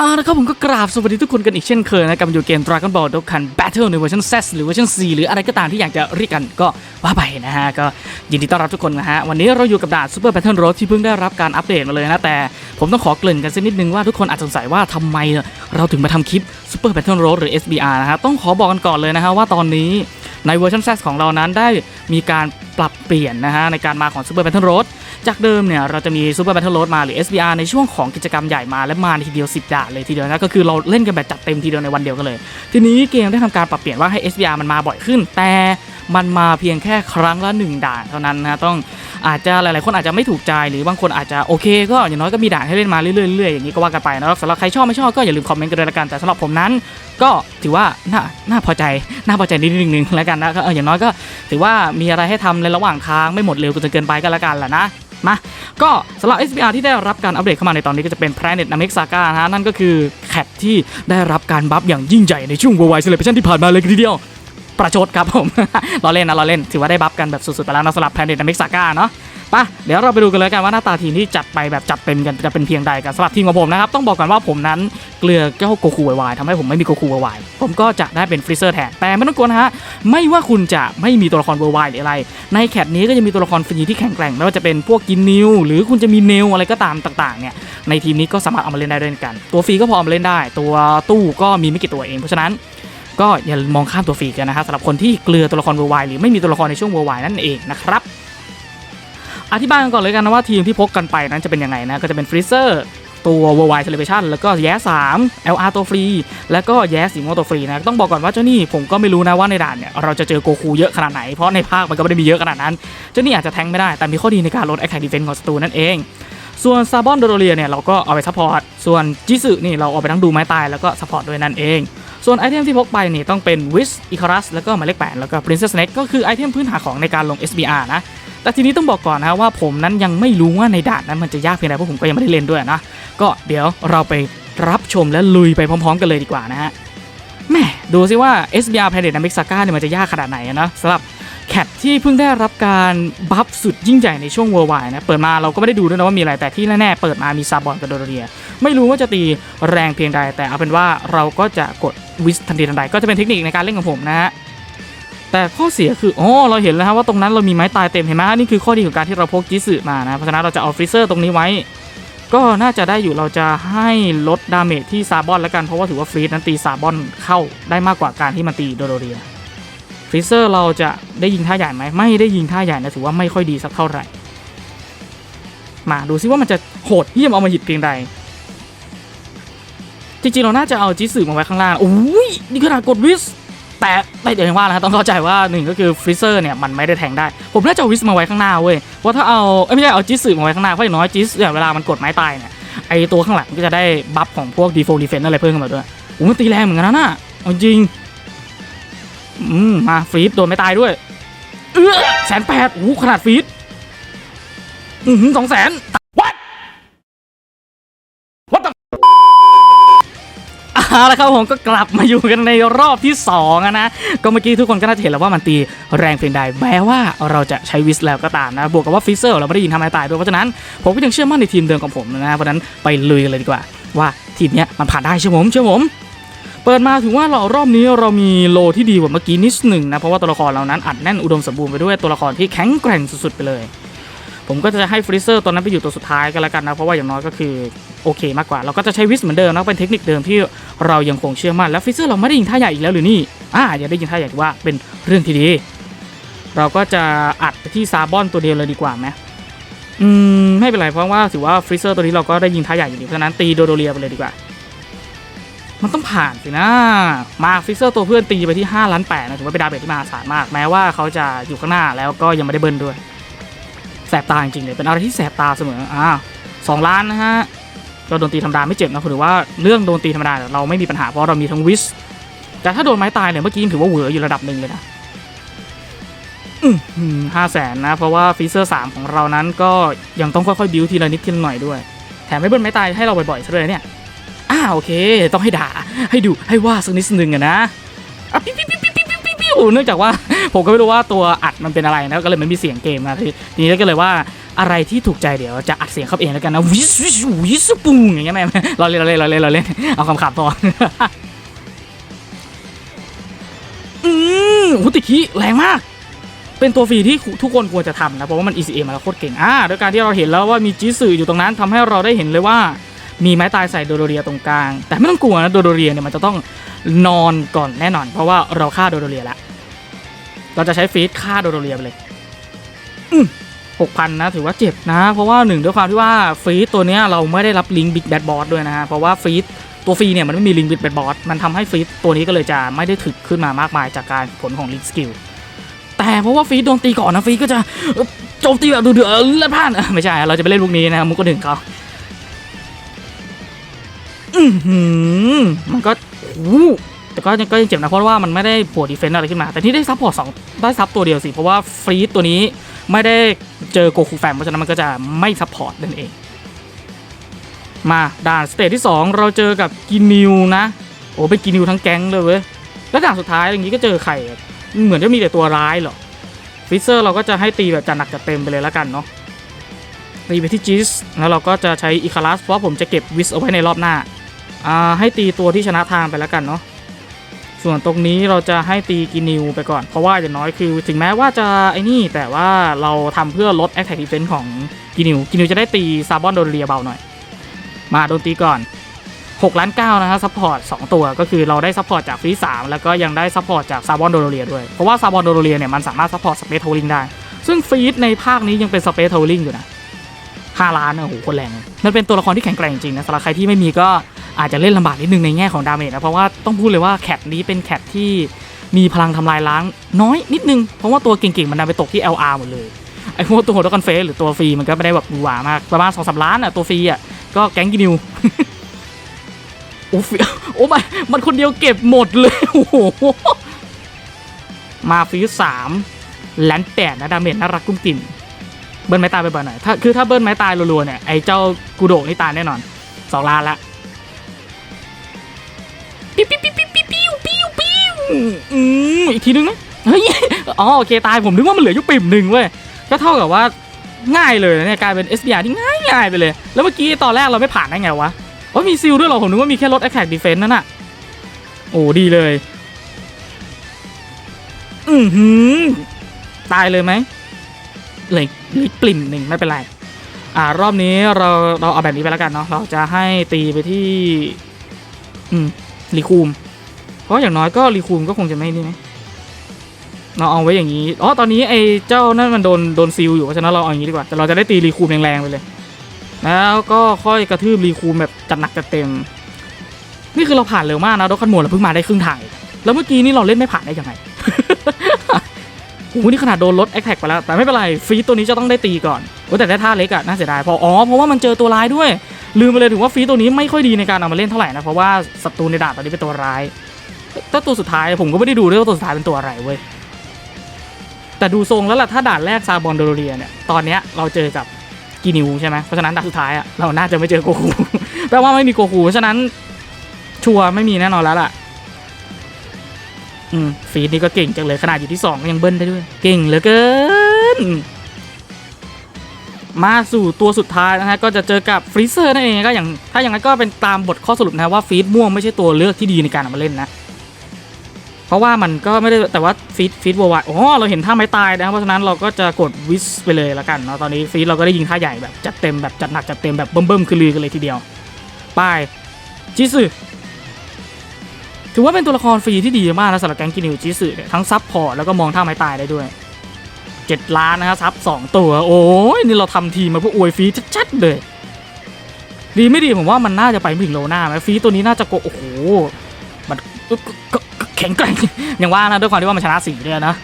อ่านะครับผมก็กราบสวัสดีทุกคนกันอีกเช่นเคยนะกับอยู่เกม Dragon Ball Dokkan Battle ในเวอร์ชัน Z หรือเวอร์ชัน C หรืออะไรก็ตามที่อยากจะเรียกกันก็ว่าไปนะฮะ ก็ยินดีต้อนรับทุกคนนะฮะ วันนี้เราอยู่กับด่าน Super Battle Road ที่เพิ่งได้รับการอัปเดตมาเลยนะ แต่ผมต้องขอเกริ่นกันสักนิดนึงว่าทุกคนอาจสงสัยว่าทำไมเราถึงมาทำคลิป Super Battle Road หรือ SBR นะฮะ ต้องขอบอกกันก่อนเลยนะฮะว่าตอนนี้ในเวอร์ชัน Z ของเรานั้นได้มีการปรับเปลี่ยนนะฮะในการมาของ Super Battle Road จากเดิมเนี่ยเราจะมี Super Battle Road มาหรือ SBR ในช่วงของกิจกรรมใหญ่มาและมาในทีเดียว 10ด่านเลยทีเดียวนะก็คือเราเล่นกันแบบจัดเต็มทีเดียวในวันเดียวกันเลย ทีนี้เกมได้ทำการปรับเปลี่ยนว่าให้ SBR มันมาบ่อยขึ้น แต่มันมาเพียงแค่ครั้งละ 1 ด่านเท่านั้นนะต้องอาจจะหลายๆ คนอาจจะไม่ถูกใจหรือบางคนอาจจะโอเค ก็อย่างน้อยก็มีด่านให้เล่นมาเรื่อยๆอย่างนี้ก็ว่ากันไปนะครับสำหรับใครชอบไม่ชอบก็อย่าลืมคอมเมนต์กันด้วยละกันแต่สำหรับผมนั้น ก็ถือว่าน่าน่าพอใจน่าพอใจนิดนึงแล้วกันนะก็เอออย่างน้อยก็ถือว่ามีอะไรให้ทำในระหว่างทางไม่หมดเร็วจนเกินไปก็แล้วกันแหละนะ มาก็สำหรับ SBR ที่ได้รับการอัปเดตเข้ามาในตอนนี้ก็จะเป็น Planet n a m e x Saga นะฮะนั่นก็คือแคทที่ได้รับการบัฟอย่างยิ่งใหญ่ในช่วง Worldwide Celebration ที่ผ่านมาเลยทีเดียวประชดครับผม เราเล่นนะเราเล่น ถือว่าได้บัฟกันแบบสุดๆไปแล้วนะสำหรับ Planet n a m e x Saga เนาะ ปะเดี๋ยวเราไปดูกันเลยกันว่าหน้าตาทีมที่จัดไปแบบจัดเต็มกันจะเป็นเพียงใดกันสำหรับทีมของผมนะครับต้องบอกก่อนว่าผมนั้นเกลือเจ้าโกคูวายทำให้ผมไม่มีโกคูวายผมก็จะได้เป็นฟรีเซอร์แทนแต่ไม่ต้องกลัวนะฮะไม่ว่าคุณจะไม่มีตัวละครเวอร์วายหรืออะไร ในแคทนี้ก็จะมีตัวละครฟรีที่แข็งแกร่งไม่ว่าจะเป็นพวกกินนิวหรือคุณจะมีเนลอะไรก็ตามต่างๆเนี่ยในทีมนี้ก็สามารถเอามาเล่นได้ด้วยกัน ตัวฟรีก็พอเอามาเล่นได้ ตัวตู้ก็มีไม่กี่ตัวเองเพราะฉะนั้นก็อย่ามองข้ามตัวฟรีกันนะครับสำหรับคนที่เกลือตัวละครเวอร์วายหรือไม่มีตัวละครในช่วงเวอร์วายนั่นเองนะครับ อธิบายกันก่อนเลยกันนะว่าทีมที่พกกันไปนั้นจะเป็นยังไงนะ ก็จะเป็นฟรีเซอร์ตัว Worldwide Celebration แล้วก็แย้3 LR ตัวฟรี แล้วก็แย้สีม่วงตัวฟรีนะ ต้องบอกก่อนว่าเจ้านี่ผมก็ไม่รู้นะว่าในด่านเนี่ย เราจะเจอโกคูเยอะขนาดไหน เพราะในภาคมันก็ไม่ได้มีเยอะขนาดนั้น เจ้านี่อาจจะแทงไม่ได้ แต่มีข้อดีในการลด Attack Defense ของศัตรูนั่นเอง ส่วนซาบอนโดโรเรียเนี่ยเราก็เอาไปซัพพอร์ต ส่วนจิสึนี่เราเอาไปทั้งดูไม้ตายแล้วก็ซัพพอร์ตด้วยนั่นเอง ส่วนไอเทมที่พกไปนี่ต้องเป็นวิสอิคารัสแล้วก็หมายเลขแปดแล้วก็ Princess Snake ก็คือไอเทมพื้นฐานของในการลง SBR นะ แต่ทีนี้ต้องบอกก่อนนะว่าผมนั้นยังไม่รู้ว่าในด่านนั้นมันจะยากเพียงไรเพราะผมก็ยังไม่ได้เล่นด้วยนะก็เดี๋ยวเราไปรับชมและลุยไปพร้อม ๆ กันเลยดีกว่านะฮะแม่ดูซิว่า SBR Planet Namek Saga เนี่ยมันจะยากขนาดไหนนะสำหรับแคทที่เพิ่งได้รับการบัฟสุดยิ่งใหญ่ในช่วง Worldwide นะ เปิดมาเราก็ไม่ได้ดูด้วยนะว่ามีอะไรแต่ที่แน่ๆเปิดมามีซาบอนกับโดเรีย ไม่รู้ว่าจะตีแรงเพียงใดแต่เอาเป็นว่าเราก็จะกดวิสทันทีทันใดก็จะเป็นเทคนิคในการเล่นของผมนะฮะ แต่ข้อเสียคืออ๋อเราเห็นแล้วฮะว่าตรงนั้นเรามีไม้ตายเต็มเห็นไหมนี่คือข้อดีของการที่เราพกจิสึมานะเพราะฉะนั้นเราจะเอาฟรีเซอร์ตรงนี้ไว้ ก็น่าจะได้อยู่เราจะให้ลดดาเมจที่ซาบอนแล้วกันเพราะว่าถือว่าฟรีซนั้นตีซาบอนเข้าได้มากกว่าการที่มันตีโดโรเรียฟรีเซอร์เราจะได้ยิงท่าใหญ่ไหมไม่ได้ยิงท่าใหญ่นะถือว่าไม่ค่อยดีสักเท่าไหร่ มาดูซิว่ามันจะโหดเยี่ยมเอามาหยิบเพียงใดจริงๆเราน่าจะเอาจิสึมาไว้ข้างล่างโอ้ยนี่ขนาดกดวิส แต่แต่อย่างว่านะครับต้องเข้าใจว่าหนึ่งก็คือฟรีเซอร์เนี่ยมันไม่ได้แทงได้ ผมน่าจะวิสมาไว้ข้างหน้าเว้ยเพราะถ้าเอาไม่ใช่เอาจิสึมาไว้ข้างหน้าเพราะอย่างน้อยจิสเนี่ยเวลามันกดไม้ตายเนี่ยไอตัวข้างหลังก็จะได้บัฟของพวกดีโฟดีเฟนอะไรเพิ่มขึ้นมาด้วยโอ้มันตีแรงเหมือนกันนะน่ะเอาจริงอืมมาฟรีดโดนไม่ตายด้วยเออแสนแปดโอ้ขนาดฟรีดอือสองแสน what เอาละครับผมก็กลับมาอยู่กันในรอบที่2อนะ ก็เมื่อกี้ทุกคนก็น่าจะเห็นแล้วว่ามันตีแรงเพียงใดแม้ว่าเราจะใช้วิสแล้วก็ตามนะ บวกกับว่าฟิเซอร์เราไม่ได้ยินทำให้ตายด้วยเพราะฉะนั้นผมก็ยังเชื่อมั่นในทีมเดิมของผมนะเพราะฉะนั้นไปลุยกันเลยดีกว่า ว่าทีมนี้มันผ่านได้เชื่อผมเชื่อผมเปิดมาถึงว่าเรารอบนี้เรามีโลที่ดีกว่าเมื่อกี้นิดหนึ่งนะเพราะว่าตัวละครเรานั้นอัดแน่นอุดมสมบูรณ์ไปด้วยตัวละครที่แข็งแกร่งสุดๆไปเลย ผมก็จะให้ฟรีเซอร์ตัวนั้นไปอยู่ตัวสุดท้ายกันแล้วกันนะ เพราะว่าอย่างน้อยก็คือโอเคมากกว่า เราก็จะใช้วิสเหมือนเดิมนะเป็นเทคนิคเดิมที่เรายังคงเชื่อมั่นและฟรีเซอร์เราไม่ได้ยิงท่าใหญ่อีกแล้วหรือนี่อ่าอย่าได้ยิงท่าใหญ่ว่าเป็นเรื่องที่ดี เราก็จะอัดไปที่ซาบอนตัวเดียวเลยดีกว่าไหมอืมไม่เป็นไรเพราะว่าถือว่าฟรีเซอร์ตัวนี้เราก็ได้ยิงท่าใหญ่อยู่ดีเพราะฉะนั้นตีโดโดเรียไปเลยดีกว่า มันต้องผ่านสินะ มาฟิเซอร์ตัวเพื่อนตีไปที่5ล้านแปดนะถือว่าเป็นดาเมจที่มหาศาลมาก แม้ว่าเขาจะอยู่ข้างหน้าแล้วก็ยังไม่ได้เบิ้ลด้วย แสบตาจริงๆเลยเป็นอะไรที่แสบตาเสมออ่าสองล้านนะฮะเราโดนตีธรรมดาไม่เจ็บนะถือว่าเรื่องโดนตีธรรมดาเนี่ยเราไม่มีปัญหาเพราะเรามีทั้งวิสแต่ถ้าโดนไม้ตายเนี่ยเมื่อกี้ถือว่าเหวออยู่ระดับหนึ่งเลยนะห้าแสนนะ เพราะว่าฟีเซอร์สามของเรานั้นก็ยังต้องค่อยๆ บิวทีละนิดทีละหน่อยด้วย แถมไม่เบิ้ลไม้ตายให้เราบ่อยๆซะเลยเนี่ยอ่าโอเค ต้องให้ด่า ให้ดูให้ว่าสักนิดนึงอะนะอะปิ๊บปิ๊บปิ๊บ เนื่องจากว่าผมก็ไม่รู้ว่าตัวอัดมันเป็นอะไรนะก็เลยไม่มีเสียงเกมนะทีนี้ก็เลยว่าอะไรที่ถูกใจเดี๋ยวจะอัดเสียงเข้าเองแล้วกันนะวิสวิสวิสปุงอย่างเงี้ยแม่เราเล่นเราเล่นเราเล่นเราเล่นเอาคำขับพออืมหุติคิแรงมาก เป็นตัวฟรีที่ทุกคนควรจะทำนะ เพราะว่ามัน ECA มาแล้วโคตรเก่งอ่าโดยการที่เราเห็นแล้วว่ามีจีสื่ออยู่ตรงนั้นทำให้เราได้เห็นเลยว่ามีไม้ตายใส่โดโดเรียตรงกลาง แต่ไม่ต้องกลัวนะโดโดเรียเนี่ยมันจะต้องนอนก่อนแน่นอน เพราะว่าเราฆ่าโดโดเรียแล้ว เราจะใช้ฟีดฆ่าโดโดเรียไปเลยหกพันนะถือว่าเจ็บนะ เพราะว่าหนึ่งด้วยความที่ว่าฟีดตัวเนี้ยเราไม่ได้รับลิงก์บิ๊กแบดบอสด้วยนะฮะ เพราะว่าฟีดตัวฟรีเนี่ยมันไม่มีลิงก์บิ๊กแบดบอสมันทำให้ฟีดตัวนี้ก็เลยจะไม่ได้ถึกขึ้นมามากมายจากการผลของลิงก์สกิลแต่เพราะว่าฟีดโดนตีก่อนนะฟีดก็จะโจมตีแบบดูเดือดเลือดพล่านไม่ใช่เราจะไปเล่นลูกนี้นะมุกก็หนึ่งเขาอือหือมันก็โอ้ แต่ก็ยังก็ยังเจ็บนะเพราะว่ามันไม่ได้ผัวดีเฟนต์อะไรขึ้นมา แต่ที่ได้ซับพอร์ตสองได้ซับตัวเดียวสิ เพราะว่าฟรีดตัวนี้ไม่ได้เจอโกคูแฟมเพราะฉะนั้นมันก็จะไม่ซับพอร์ตนั่นเอง มาด่านสเตจที่ 2 เราเจอกับกินิวนะ โอ้เป็นกินิวทั้งแก๊งเลยเว้ยแล้วด่านสุดท้ายอย่างนี้ก็เจอใครอะเหมือนจะมีแต่ตัวร้ายเหรอฟิเซอร์เราก็จะให้ตีแบบจัดหนักจัดเต็มไปเลยแล้วกันเนาะตีไปที่จิสแล้วเราก็จะใช้อีคารัสเพราะผมจะเก็บวิสเอาไว้ในรอบหน้าอ่าให้ตีตัวที่ชนะทางไปแล้วกันเนาะ ส่วนตรงนี้เราจะให้ตีกินิวไปก่อน เพราะว่าอย่างน้อยคือถึงแม้ว่าจะไอ้นี่แต่ว่าเราทำเพื่อลด Attack Defense ของกินิว กินิวจะได้ตีซาบอนโดนเรียเบาหน่อย มาโดนตีก่อน6ล้าน9นะครับซัพพอร์ต2ตัวก็คือเราได้ซัพพอร์ตจากฟรี3แล้วก็ยังได้ซัพพอร์ตจากซาบอนโดโรเรียด้วย เพราะว่าซาบอนโดโรเรียเนี่ยมันสามารถซัพพอร์ตสเปซโทลิงได้ ซึ่งฟรีดในภาคนี้ยังเป็นสเปซโทลิงอยู่นะ5ล้านโอ้โหคนแรงเลยมันเป็นตัวละครที่แข็งแกร่งจริงนะสำหรับใครที่ไม่มีก็ อาจจะเล่นลำบากนิดนึงในแง่ของดาเมจนะเพราะว่าต้องพูดเลยว่าแคทนี้เป็นแคทที่มีพลังทำลายล้างน้อยนิดนึง เพราะว่าตัวเก่งๆ มันดันไปตกที่ LR หมดเลย ไอ้พวกตัวโหดกันเฟสหรือตัวฟรีมันก็ไม่ได้แบบหวามาก ประมาณ2องสามล้านอะตัวฟรีอะก็แก๊งกินิวโอ้ฟโอ้ไม่มันคนเดียวเก็บหมดเลยโอ้โหมาฟรีสามแลนแปดนะดาเมจน่ารักกุ้มกิ่มเบิ้ลไม้ตายไปบ่อยหน่อยถ้าคือถ้าเบิ้ลไม้ตายรัวๆเนี่ยไอ้เจ้ากูโดนี่ตายแน่นอนสองล้านละ ปิ้วปิ้วปิ้วปิ้วปิ้วปิ้วปิ้วปิ้วอืมอีกทีนึงนะเฮ้ยอ๋อโอเคตายผมนึกว่ามันเหลืออยู่ปิ่มหนึ่งเว้ยก็เท่ากับว่าง่ายเลยนะเนี่ยกลายเป็น SBR ที่ง่ายง่ายไปเลย แล้วเมื่อกี้ตอนแรกเราไม่ผ่านได้ไงวะโอ้ยมีซิลด้วยเหรอผมนึกว่ามีแค่ลด attack defense นั่นน่ะโอ้ดีเลย อือหือตายเลยไหมเหลือเหลือปลิ่มหนึ่งไม่เป็นไรอ่ารอบนี้เราเราเอาแบบนี้ไปแล้วกันเนาะเราจะให้ตีไปที่ อืม รีคูม เพราะอย่างน้อยก็รีคูมก็คงจะไม่นี่ไหมเราเอาไว้อย่างนี้ อ๋อ ตอนนี้ไอ้เจ้านั่นมันโดนโดนซิลอยู่ เพราะฉะนั้นเราเอาอย่างนี้ดีกว่า แต่เราจะได้ตีรีคูมแรงๆไปเลย แล้วก็ค่อยกระทืบรีคูมแบบจัดหนักจัดเต็ม นี่คือเราผ่านเร็วมากนะรถคันหมวดเราเพิ่งมาได้ครึ่งทาง แล้วเมื่อกี้นี่เราเล่นไม่ผ่านได้ยังไงโอ้โหนี่ขนาดโดนลดแอคแท็กไปแล้ว แต่ไม่เป็นไร ฟรีตัวนี้จะต้องได้ตีก่อนโอ้แต่ได้ท่าเล็กอะน่าเสียดายเพราะอ๋อ เพราะว่ามันเจอตัวร้ายด้วย ลืมไปเลยถึงว่าฟรีตัวนี้ไม่ค่อยดีในการเอามาเล่นเท่าไหร่นะ เพราะว่าศัตรูในด่านตอนนี้เป็นตัวร้าย ถ้าตัวสุดท้ายผมก็ไม่ได้ดูด้วยว่าตัวสุดท้ายเป็นตัวอะไรเว้ย แต่ดูทรงแล้วล่ะถ้าด่านแรกซาบอนโดโรเรียเนี่ย ตอนเนี้ยเราเจอกับกีนิวใช่ไหมเพราะฉะนั้นด่านสุดท้ายอะเราน่าจะไม่เจอโกคูแปลว่าไม่มีโกคูเพราะฉะนั้นชัวร์ไม่มีแน่นอนแล้วล่ะ อืมฟีดนี่ก็เก่งจังเลยขนาดอยู่ที่สองก็ยังเบิ้ลได้ด้วย เก่งเหลือเกิน มาสู่ตัวสุดท้ายนะฮะก็จะเจอกับฟรีเซอร์นั่นเองก็อย่างถ้าอย่างนั้นก็เป็นตามบทข้อสรุปนะว่าฟีดม่วงไม่ใช่ตัวเลือกที่ดีในการเอามาเล่นนะเพราะว่ามันก็ไม่ได้แต่ว่าฟีดฟีดวัวอ๋อเราเห็นท่าไม้ตายนะครับเพราะฉะนั้นเราก็จะกดวิสไปเลยละกันเนาะตอนนี้ฟีดเราก็ได้ยิงท่าใหญ่แบบจัดเต็มแบบจัดหนักจัดเต็มแบบเบิ่มๆคือลือกันเลยทีเดียวไปจิสึถือว่าเป็นตัวละครฟรีที่ดีมากนะสำหรับแก๊งกินิวจิสึทั้งซับพอร์ตแล้วก็มองท่าไม้ตายได้ด้วย 7 ล้านนะครับซับ2ตัว โอ้ยนี่เราทำทีมมาเพื่ออวยฟรีชัดๆเลยดีไม่ดีผมว่ามันน่าจะไปไม่ถึงโลหน้าไหมฟรีตัวนี้น่าจะโกโอ้โหมันแข็งแกร่งอย่างว่านะด้วยความที่ว่ามันชนะสีด้วยนะ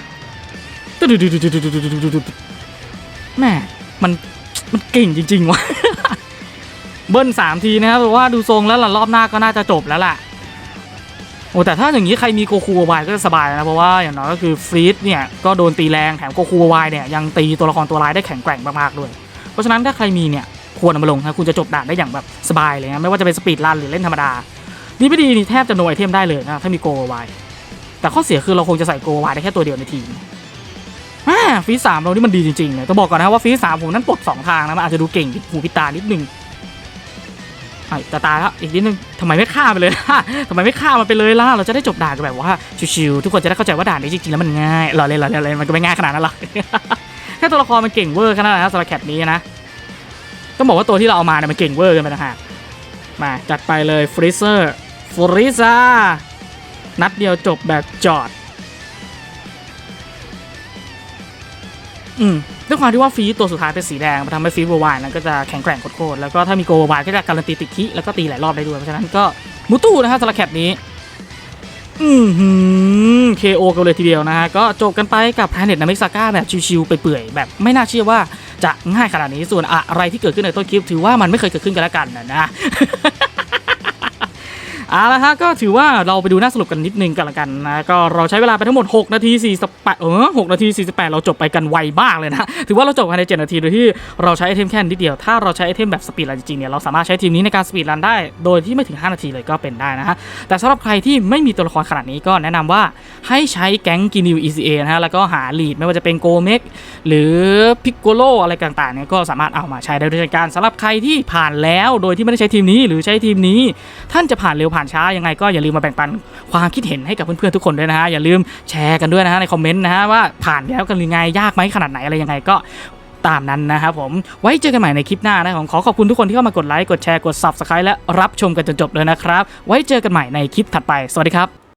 แม่มันมันเก่งจริงๆว่ะเบิ้ลสามทีนะครับว่าดูทรงแล้วล่ะรอบหน้าก็น่าจะจบแล้วล่ะ โอ้แต่ถ้าอย่างนี้ใครมีโกคูวายก็จะสบายนะเพราะว่าอย่างน้อยก็คือฟรีดเนี่ยก็โดนตีแรงแถมโกคูวายเนี่ยยังตีตัวละครตัวร้ายได้แข็งแกร่งมากๆด้วย เพราะฉะนั้นถ้าใครมีเนี่ยควรเอามาลงนะคุณจะจบด่านได้อย่างแบบสบายเลยนะไม่ว่าจะเป็นสปีดรันหรือเล่นธรรมดานี่ไม่ดีนี่แทบจะโนไอเทมได้เลยนะถ้ามีโกวายแต่ข้อเสียคือเราคงจะใส่โกวายได้แค่ตัวเดียวในทีมอ่าฟีสามเรานี่มันดีจริงๆเนี่ยต้องบอกก่อนนะว่าฟีสามผมนั้นปลดสองทางนะมันอาจจะดูเก่งผิดหูผิดตานิดนึง ไอ้ตาตายแล้วอีกนิดนึงทำไมไม่ฆ่าไปเลยล่ะทำไมไม่ฆ่ามันไปเลยล่ะเราจะได้จบด่านกันแบบว่าชิวๆทุกคนจะได้เข้าใจว่าด่านนี้จริงๆแล้วมันง่ายเราเล่นเราเล่นมันก็ไม่ง่ายขนาดนั้นหรอกแค่ตัวละครมันเก่งเวอร์ขนาดนั้นนะสำหรับแคปนี้นะต้องบอกว่าตัวที่เราเอามาเนี่ยมันเก่งเวอร์กันไปนะฮะมาจัดไปเลยฟรีเซอร์ฟรีซ่านัดเดียวจบแบบจอด อืม ด้วยความที่ว่าฟีตัวสุดท้ายเป็นสีแดงมันทำให้ฟีดโววายนั้นก็จะแข็งแกร่งโคตรๆแล้วก็ถ้ามีโกโววายก็จะการันตีติดคิแล้วก็ตีหลายรอบได้ด้วยเพราะฉะนั้นก็มูตู้นะฮะสำหรับแคปนี้อือหือ KO กันเลยทีเดียวนะฮะ ก็จบกันไปกับ Planet n a m e x a g a แบบชิวๆไปเปื่อยแบบไม่น่าเชื่อว่าจะง่ายขนาดนี้ส่วนอะไรที่เกิดขึ้นในต้นคลิปถือว่ามันไม่เคยเกิดขึ้นกันแล้วกันนะนะ เอาละฮะก็ถือว่าเราไปดูหน้าสรุปกันนิดนึงกันละกันนะก็เราใช้เวลาไปทั้งหมด 6 นาที48เออ6นาที 48 เราจบไปกันไวมากเลยนะ ถือว่าเราจบภายใน 7 นาทีโดยที่เราใช้ไอเทมแค่นิดเดียวถ้าเราใช้ไอเทมแบบสปีดรันจริงๆเนี่ยเราสามารถใช้ทีมนี้ในการสปีดรันได้โดยที่ไม่ถึง 5 นาทีเลยก็เป็นได้นะฮะแต่สำหรับใครที่ไม่มีตัวละครขนาดนี้ก็แนะนำว่าให้ใช้แก๊งกินิว ECA นะฮะแล้วก็หาลีดไม่ว่าจะเป็นโกเม็กหรือพิกโกโลอะไรต่างๆเนี่ยก็สามารถเอามาใช้ได้ด้วยกันสำหรับใครที่ผ่านแล้วโดยที่ไม่ได้ใช้ทีมนี้หรือใช้ทีมนี้ ท่านจะผ่านเร็วผ่านช้ายังไงก็อย่าลืมมาแบ่งปันความคิดเห็นให้กับเพื่อนๆทุกคนด้วยนะฮะอย่าลืมแชร์กันด้วยนะฮะในคอมเมนต์นะฮะว่าผ่านแล้วกันยังไงยากไหมขนาดไหนอะไรยังไงก็ตามนั้นนะครับผมไว้เจอกันใหม่ในคลิปหน้านะผมขอขอบคุณทุกคนที่เข้ามากดไลค์กดแชร์กด subscribe และรับชมกันจนจบเลยนะครับ ไว้เจอกันใหม่ในคลิปถัดไป สวัสดีครับ